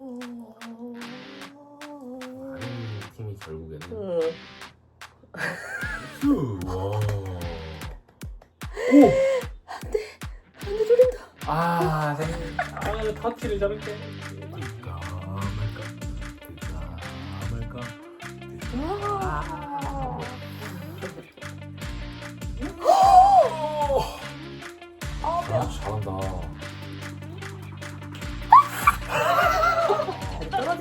아유, 팀이 결국에는 어. 후, 와. 오! 안돼 졸린다. 아, 생 아, 터치를 저렇게.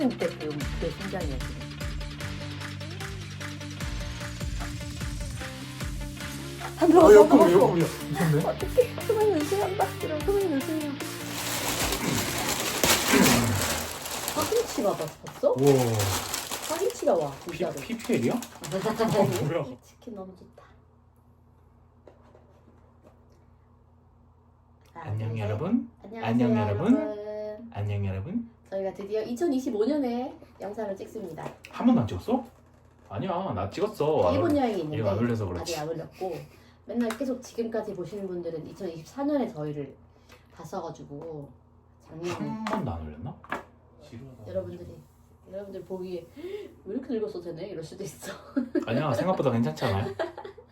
잘 떨어진 때그 그 심장이야 지금. 안 들어가. 아, 안 역금, 들어가. 역금, 미쳤네. 어떡해. 소문이 연습한다. 이런 소문이 연습해요. 파김치 봐봐. 봤어? 우와. 파김치가 와. 피, 진짜로. PPL이야? 뭐야? 치킨 너무 좋다. 안녕 네. 여러분. 안녕. 여러분. 안녕 여러분. 저희가 드디어 2025년에 영상을 찍습니다. 한 번도 안 찍었어? 아니야, 나 찍었어. 일본 여행이 있는데 얘가 안 올려서 그렇지. 아직 안 올렸고 맨날 계속 지금까지 보시는 분들은 2024년에 저희를 봤어가지고 작년에 한 번도 안 올렸나? 지루하다. 여러분들이 여러분들 보기에 왜 이렇게 늙었어 쟤네 이럴 수도 있어. 아니야, 생각보다 괜찮잖아요.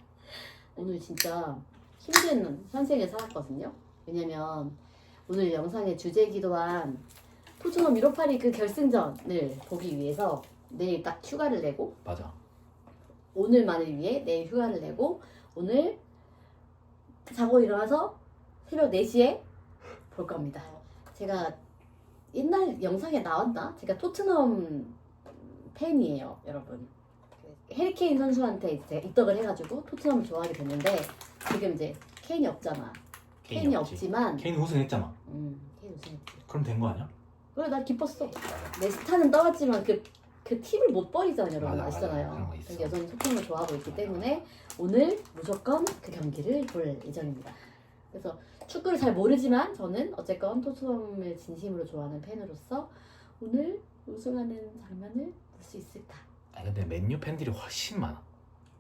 오늘 진짜 힘든 현생을 살았거든요. 왜냐면 오늘 영상의 주제이기도 한 토트넘 유로파리 그 결승전을 보기 위해서 내일 딱 휴가를 내고 맞아. 오늘만을 위해 내일 휴가를 내고 오늘 자고 일어나서 새벽 4시에 볼 겁니다. 제가 옛날 영상에 나왔나? 제가 토트넘 팬이에요, 여러분. 해리케인 선수한테 이제 제가 입덕을 해가지고 토트넘을 좋아하게 됐는데 지금 이제 케인이 없잖아. 케인이, 없지. 없지만 케인 우승했잖아. 음, 케인 우승했지. 그럼 된 거 아니야? 그래 나 기뻤어. 내 스타는 떠났지만 그, 그 팁을 못 버리잖아요, 여러분 맞아, 맞아. 그런 아시잖아요. 거 있어. 그래서 여전히 토트넘을 좋아하고 있기 때문에 오늘 무조건 그 경기를 볼 예정입니다. 그래서 축구를 잘 모르지만 저는 어쨌건 토트넘을 진심으로 좋아하는 팬으로서 오늘 우승하는 장면을 볼 수 있을까? 아 근데 맨유 팬들이 훨씬 많아.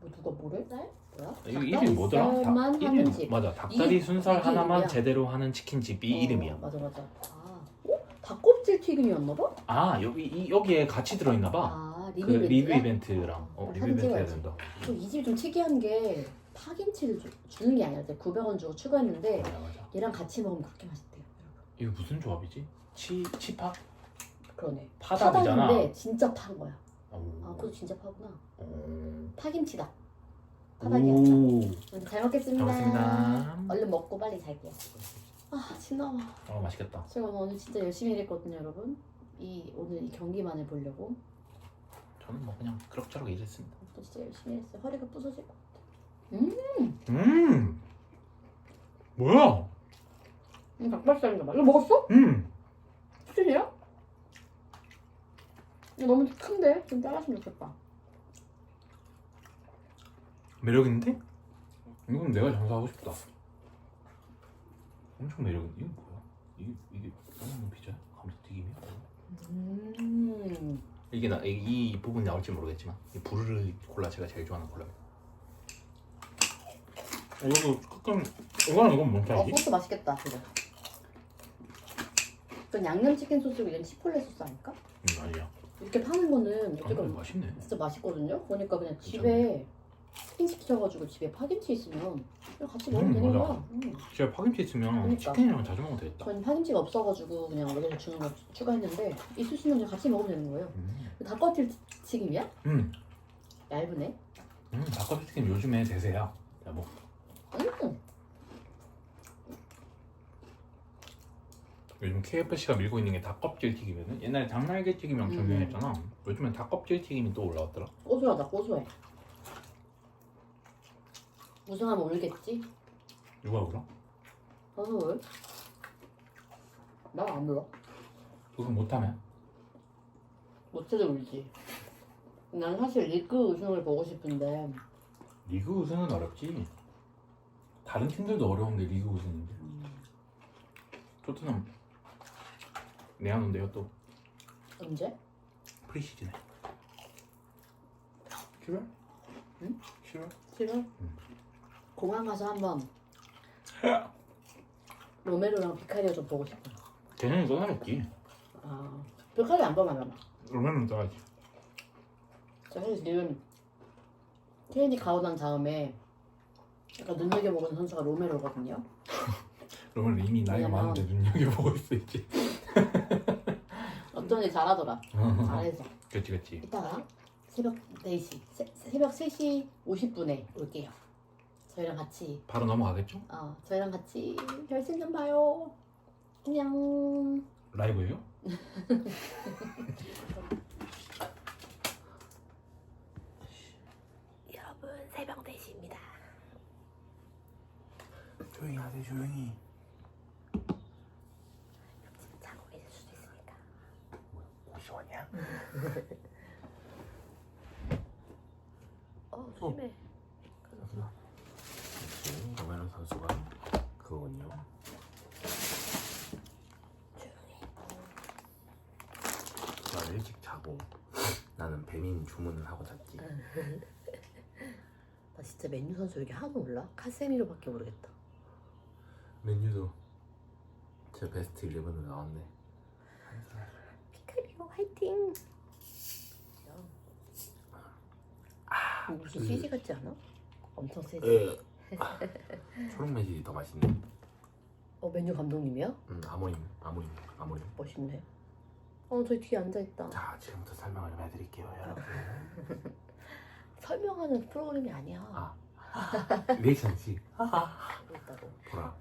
뭐 누가 뭐를? 쌀? 뭐야? 이거 이름이 뭐더라? 닭다리살만 닭- 하는 이름- 집. 맞아. 닭다리 이- 순살 이게 하나만. 제대로 하는 치킨집이 어, 이름이야. 맞아 맞아. 아, 어? 닭껍질 튀김이었나 봐? 아 여기 이, 여기에 같이 들어있나 봐. 아 그 리뷰 이벤트. 리뷰 이벤트랑 어, 어, 리뷰 사진 이벤트 해야 찍어야지. 된다. 이 집이 좀 특이한 게 파김치를 주, 주는 게 아니라 900원 주고 추가했는데 맞아 맞아. 얘랑 같이 먹으면 그렇게 맛있대요. 여러분. 이거 무슨 조합이지? 치 치파? 그러네. 파닭이잖아. 파닭인데 진짜 파인 거야. 오. 아, 그것도 진짜 파구나. 오. 파김치다. 파닭이야. 오. 잘 먹겠습니다. 잘 먹습니다. 얼른 먹고 빨리 잘게요. 아, 신나와. 어 맛있겠다. 제가 오늘 진짜 열심히 일했거든요, 여러분. 이 오늘 이 경기만을 보려고. 저는 뭐 그냥 그럭저럭 일했습니다. 또 진짜 열심히 했어요. 허리가 부서질 것 같아. 음. 뭐야? 이 닭발살인가 봐. 이거 먹었어? 음. 수준이야? 이거 너무 큰데? 좀 잘랐으면 좋겠다. 매력 있는데? 이건 내가 장사하고 싶다. 엄청 매력 있. 이거 뭐야? 이게 이게 썰는 피자야? 감자튀김이야? 음. 이게 나이이 부분이 나올지 모르겠지만 이 부르르 콜라 제가 제일 좋아하는 콜라. 이거 가끔 이거는 이건 뭔 어, 차이지? 소스 맛있겠다, 이거. 이건 양념치킨 소스고 이건 치폴레 소스 아닐까? 음 아니야. 이렇게 파는 거는 아, 어쨌건 맛있네. 진짜 맛있거든요? 보니까 그냥. 집에 치킨 시켜가지고 집에 파김치 있으면 그냥 같이 먹으면 음, 되는 맞아. 거야. 음. 제가 파김치 있으면 그러니까. 치킨이랑 자주 먹으면 되겠다. 저는 파김치가 없어가지고 그냥 여기서 주는 거 추가했는데 있으시면 그냥 같이 먹으면 되는 거예요. 음, 닭껍질 튀김이야? 음, 얇으네. 음 닭갈비 튀김 요즘에 대세야. 여보. 음. 요즘 KFC가 밀고 있는 게 닭껍질 튀김이거든. 옛날에 닭날개 튀김이 엄청 음. 유행했잖아. 요즘엔 닭껍질 튀김이 또 올라왔더라. 고소하다, 고소해. 우승하면 울겠지? 누가 울어? 나도 왜? 난안 울어. 우승 못하면? 못해도 울지. 난 사실 리그 우승을 보고 싶은데 리그 우승은 어렵지. 다른 팀들도 어려운데 리그 우승인데. 토트넘 내야는데요 또 언제? 프리시즌에. 10월? 응? 10월? 지금 음. 공항 가서 한번 로메로랑 비카리오 좀 보고 싶어. 걔네는 떠나겠지. 아 별까지 안 범하나 봐. 로맨은 짜야지. 사실 지금 케이디 가고 난 다음에 약간 눈여겨보는 선수가 로메로거든요. 로맨은 이미 나이가 왜냐면- 많은데 눈여겨보고 있어 이제. 어쩐지 잘하더라. 잘해서. 그치 그치. 이따가 새벽 4시, 새, 새벽 3시 50분에 올게요. 저희랑 같이, 바로 넘어가겠죠? 어, 저희랑 같이 결승전 봐요. 안녕. 라이브예요? 여러분, 새벽 4시입니다. 조용히 하세요 조용히. 자고 계실 수도 있으니까. 고시원이야? 어, 조심해. 로메로 선수가 그거군요. 나 일찍 자고 주문을 하고 잤지. 나 진짜 맨유 선수 여기 하나도 몰라? 카세미로밖에 모르겠다. 메뉴도 제 베스트 11으로 나왔네. 피카리오 화이팅! 아, 무슨 그- CG 같지 않아? 엄청 세지. 에. 아, 초록 매실이 더 맛있네. 어, 맨유 감독님이야? 음, 아모임, 아모임, 아모임. 멋있네. 어, 저기 뒤에 앉아있다. 자, 지금부터 설명을 좀 해드릴게요, 여러분. 설명하는 프로그램이 아니야. 아. 리액션지. 하고 있다고. 보라.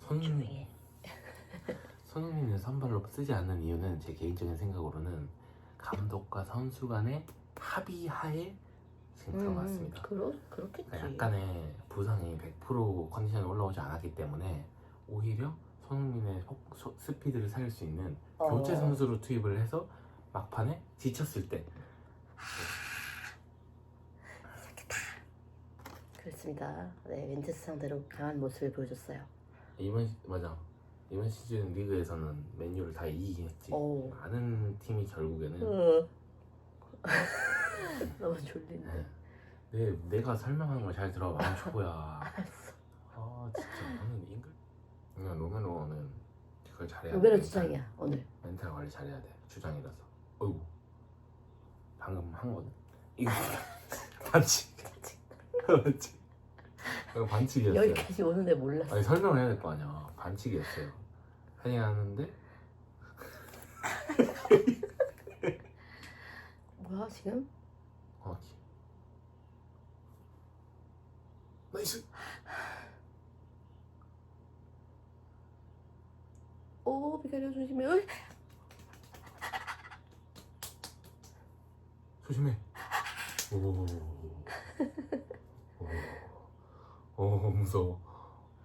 손, 조용히 해. 손흥민을 선발로 쓰지 않는 이유는 제 개인적인 생각으로는 감독과 선수 간의 합의하에 지금 들어갔습니다. 그러, 그렇겠지. 약간의 부상이 100% 컨디션에 올라오지 않았기 때문에 오히려 손흥민의 스피드를 살릴 수 있는 어. 교체 선수로 투입을 해서 막판에 지쳤을 때 그렇습니다. 네, 벤투스 상대로 강한 모습을 보여줬어요. 이번 시- 맞아 이번 시즌 리그에서는 맨유를 다 이기긴 했지 오. 많은 팀이 결국에는 어. 너무 졸린데. 네. 내, 내가 설명하는 걸 잘 들어봐 안 초보야 아 진짜 너는 잉글 그냥 로메로는 그걸 잘해야 돼. 로베로 멘탈. 주장이야 오늘. 멘탈 관리 잘해야 돼 주장이라서. 어이구. 방금 한 거는 이거 반칙. 반칙. 이거 반칙이었어요. 여기까지 오는데 몰랐어. 아니 설명을 해야 될 거 아니야. 반칙이었어요. 한이하는데? 뭐야 지금? 어 나이스 오 비가리오 조심해. 어이, 조심해 오, 오, 오 무서워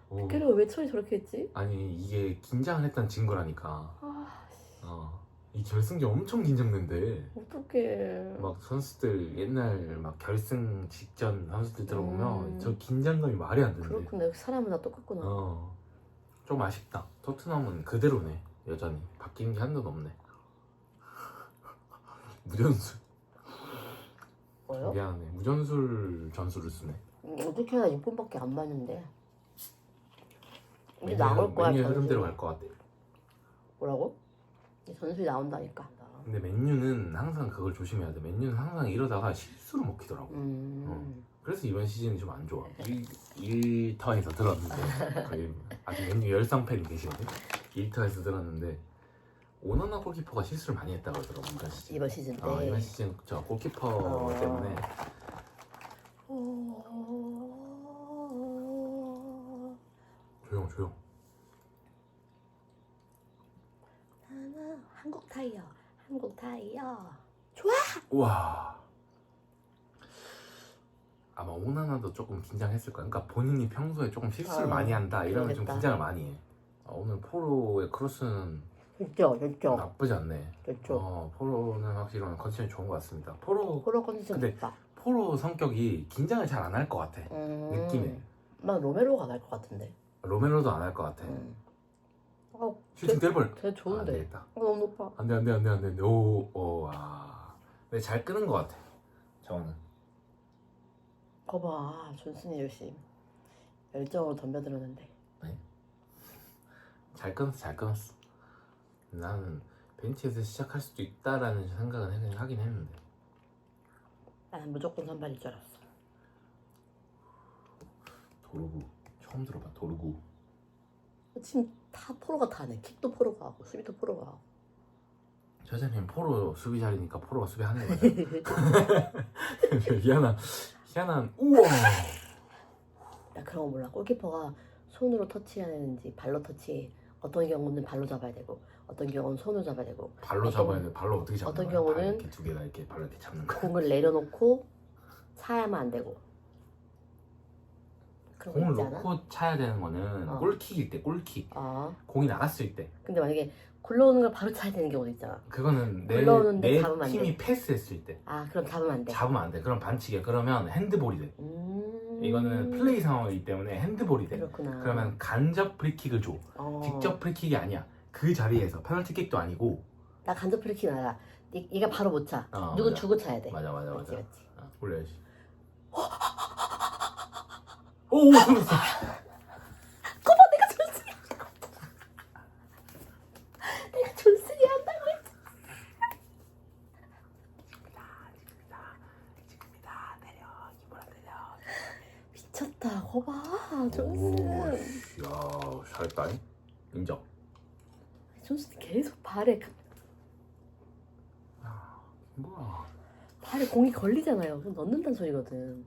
오. 비가리오 왜 처리 저렇게 했지? 아니 이게 긴장을 했다는 증거라니까 아 어. 이 결승전 엄청 긴장된대 어떡해. 막 선수들 옛날 막 결승 직전 선수들 들어보면 음. 저 긴장감이 말이 안 된대. 그렇구나. 사람은 다 똑같구나. 어. 좀 아쉽다. 토트넘은 그대로네. 여전히 바뀐 게 한도 없네. 무전술. 뭐요? 미안해. 무전술 전술을 쓰네. 어떻게 해야 6분밖에 안 맞는데. 이제 나올 거야. 전술이. 흐름대로 갈 것 같아. 뭐라고? 이제 전술이 나온다니까. 근데 맨유는 항상 그걸 조심해야 돼. 맨유는 항상 이러다가 실수로 먹히더라고. 음. 그래서 이번 시즌이 좀 안 좋아. 1, 1터에서 들었는데 거의 아직 맨유 열성 팬이 계시거든. 1터에서 들었는데 오나나 골키퍼가 실수를 많이 했다고 하더라고 이번 시즌. 이번 시즌 때. 어, 이번 시즌 저 골키퍼 어. 때문에 오... 조용 조용. 나는 한국 타이어. 한국 타이어. 우와. 아마 오나나도 조금 긴장했을 거야. 그러니까 본인이 평소에 조금 실수를 어, 많이 한다 이러면 좀 그러겠다. 긴장을 많이 해. 어, 오늘 포로의 크로스는 됐죠, 됐죠, 나쁘지 않네. 됐죠. 어, 포로는 확실히 오늘 컨디션이 좋은 것 같습니다. 포로 포로 컨디션 근데 좋다. 포로 성격이 긴장을 잘 안 할 것 같아. 음... 느낌에. 난 로메로가 날 것 같은데. 로메로도 안 할 것 같아. 음. 어, 슈팅 뗄볼. 걔 아, 안 좋은데. 되겠다. 어, 너무 높아. 안돼 안돼 안돼 안돼. 오, 오, 아. 근데 잘 끄는 것 같아. 저는. 거봐, 존슨이 열심히 열정으로 덤벼들었는데. 잘 끊었어 잘 끊었어. 나는 벤치에서 시작할 수도 있다라는 생각은 하긴- 하긴 했는데 나는 무조건 선발일 줄 알았어. 도르구 처음 들어봐 도르구 지금 다 포로가 다네. 킥도 포로가 하고 수비도 포로가 하고. 저자님 포로 수비 잘이니까 포로가 수비하는 거죠? 희한한 희한한 우와! 나 그런 거 몰라. 골키퍼가 손으로 터치해야 되는지 발로 터치. 어떤 경우는 발로 잡아야 되고 어떤 경우는 손으로 잡아야 되고. 발로 어떤- 잡아야 돼. 발로 어떻게 잡는 어떤 거야? 경우는- 이렇게 두 개 다 이렇게 발로 이렇게 잡는 거야? 공을 내려놓고 차야만 안 되고 그런 거 공을 있지 않아? 놓고 차야 되는 거는 어. 골킥일 때 골킥 어. 공이 나갔을 때 근데 만약에 굴러오는 걸 바로 차야 되는 경우도 있잖아. 그거는 내, 올라오는데 내 잡으면 안 팀이 돼. 패스했을 때 아 그럼 잡으면 안 돼. 잡으면 안 돼. 그럼 반칙이야. 그러면 핸드볼이 돼. 음... 이거는 플레이 상황이기 때문에 핸드볼이 돼. 그렇구나. 그러면 간접 프리킥을 줘. 어. 직접 프리킥이 아니야. 그 자리에서 페널티킥도 아니고. 나 간접 프리킥 알아. 얘- 얘가 바로 못 차. 어, 누구 맞아. 주고 차야 돼. 맞아 맞아 맞지 맞아. 맞지. 어, 올려야지. 오, 들었어. 거봐 내가 내가 존슨이 한다고 했지. 지금이다. 내려. 이보라 내려. 미쳤다. 거봐 오, 존슨. 씨, 야, 잘했다. 인정. 존슨 계속 발에 뭐야? 발에 공이 걸리잖아요. 그럼 넣는다는 소리거든.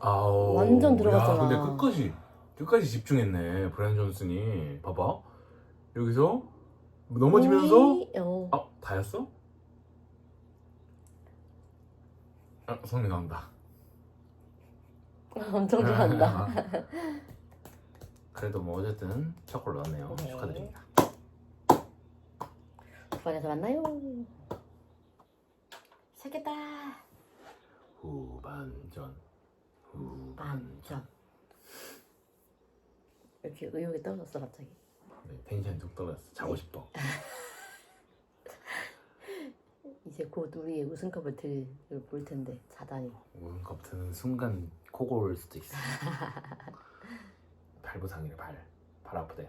아우. 완전 들어갔잖아. 야, 근데 끝까지 끝까지 집중했네. 브라이언 존슨이. 봐봐. 여기서 넘어지면서 어. 아, 다였어? 아, 손이 나온다. 엄청 좋아한다. 그래도 뭐 어쨌든 첫 골 넣었네요. 네. 축하드립니다. 후반에서 만나요. 시작했다. 후반전. 후반전. 반전. 이렇게 의욕이 떨어졌어 갑자기. 네, 텐션이 뚝 떨어졌어. 자고 싶어. 이제 곧 우리의 우승컵을 들, 볼 텐데 자다니. 우승컵 드는 순간 코골 올 수도 있어. 발 부상이래 발. 발 아프대.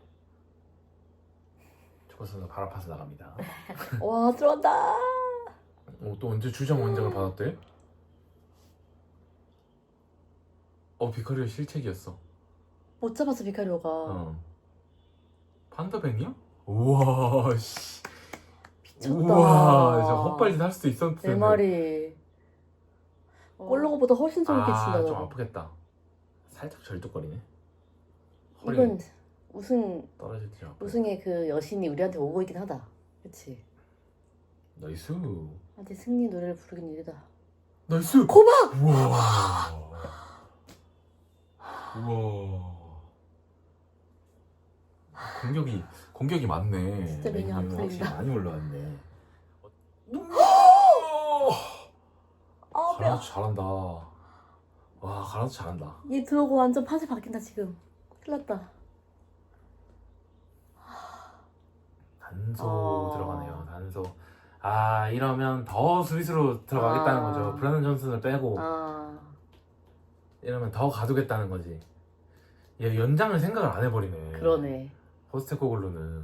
축구 선수 발 아파서 나갑니다. 와 들어간다. 어, 또 언제 주장 원장을 받았대? 어 비카리오 실책이었어. 못 잡았어 비카리오가. 어. 판더벤이야? 우와 씨. 미쳤다. 우와 진짜 헛발질 할 수도 있었을 텐데. 내 말이. 골로거보다 훨씬 저렇게 친다. 아좀 너. 아프겠다. 살짝 절뚝거리네. 허리 이건 우승 떨어지지 않고. 우승의 그 여신이 우리한테 오고 있긴 하다. 그렇지. 나이스. 한테 승리 노래를 부르긴 이르다. 나이스. 고마. 우와. 우와. 공격이 공격이 많네. 진짜 메뉴 안 메뉴 풀린다. 많이 올라갔네. 아 가라도 잘한다. 와 가라도 잘한다. 얘 들어오고 완전 팟이 바뀐다 지금. 큰일 났다. 단소 어. 들어가네요. 단소. 아 이러면 더 스윗으로 들어가겠다는 아. 거죠. 브라는 존슨을 빼고 아 이러면 더 가두겠다는 거지. 얘 연장을 생각을 안 해버리네. 그러네. 포스테코글루는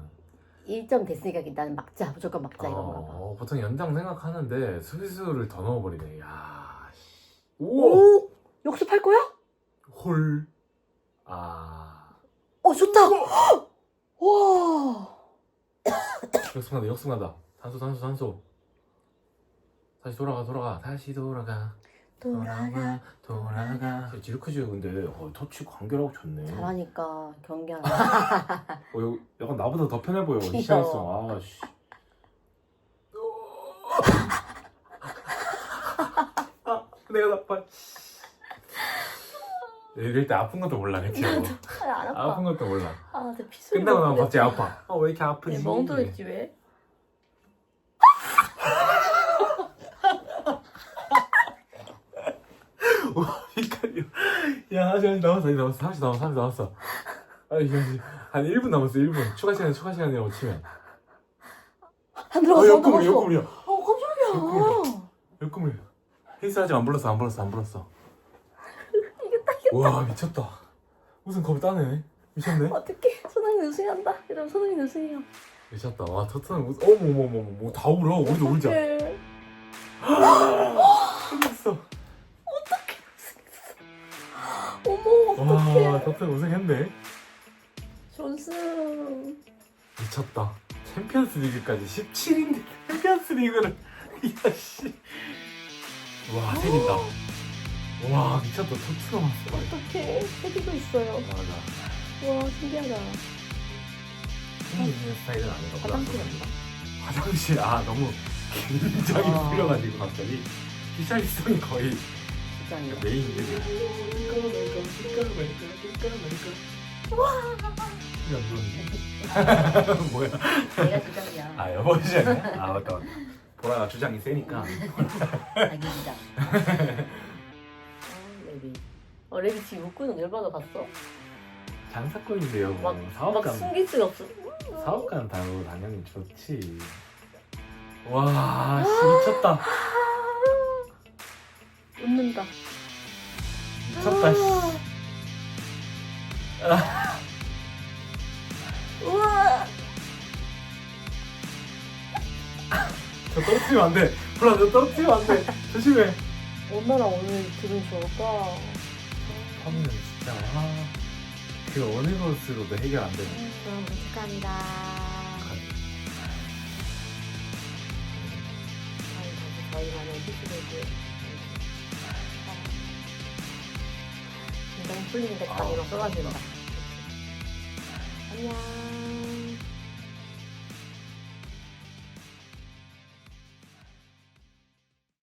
1점 됐으니까 나는 막자 무조건 막자 이건가 봐. 어, 보통 연장 생각하는데 수비수를 더 넣어버리네. 야, 씨. 우와, 오 역습할 거야? 홀. 아, 어 좋다. 와. 역습한다, 역습한다. 단소, 단소, 단소. 다시 돌아가, 돌아가, 다시 돌아가, 돌아가. 돌아가. 지르크즈 근데 어, 터치 간결하고 좋네. 잘하니까 경기하나. 어, 여- 약간 나보다 더 편해 보여. 귀여워. 시야성. 아, 씨. 아, 내가 나빠. 이럴 때 아픈 것도 몰라, 그치? 안 아파. 아픈 것도 몰라. 아, 내 피소리. 끝나고 나면 갑자기 아파. 어, 왜 이렇게 아프지? 멍들었지 왜? 헷갈려. 야, 아직 아직 남았어, 아직 남았어. 30 남았어, 30 남았어. 아니, 아니, 한 1분 남았어, 1분. 추가 시간, 추가 시간이라고 치면. 안 어, 들어갔어. 안 역금을, 들어갔어. 역금이야. 어, 깜짝이야. 역금을. 헬스 아직 안 불렀어, 안 불렀어, 안 불렀어. 이겼다, 이겼다. 와, 미쳤다. 무슨 겁을 따네. 미쳤네. 어떡해. 손흥민 우승한다. 이러면 손흥민 우승해요. 미쳤다. 와 토트넘 우- 어머머머머 뭐다 울어. 우리도 울자. 어떡해. 끝났어. 어머 와 어떡해. 토트넘 우승했네. 존슨. 미쳤다. 챔피언스 리그까지 17인데 챔피언스 리그를 야 씨. 와 때린다. 와 미쳤다. 토트넘 왔어. 어떡해. 세기도 있어요. 맞아. 와 신기하다. 있는 스타일은 보다. 화장실 없다. 화장실 아 너무 굉장히 아. 풀려가지고 갑자기 피샬리송이 거의 진짜요. 메인인데 와 뭐야 내가 주장이야. 아 여보 주장이야? 아 맞다 맞다 보라가 주장이 세니까 자기 주장. 아, 레비. 어 레비 지금 웃고는 열받아 갔어. 장사꾼인데요 막, 뭐막 사업가 숨길 수가 없어. 사업가는 당연히 당연히 좋지 와 씨, 미쳤다 웃는다. 미쳤다 씨 우와. 저 떨어뜨리면 안돼 보라 저 떨어뜨리면 안 돼 조심해 얼마나 오늘 기분 좋을까. 하면 진짜 아, 그 어느 것으로도 해결 안 되는 그럼 축하합니다. 다시 다시 저희만의 피시를 긴장 풀리는데 감이 막 쏟아진다. 안녕.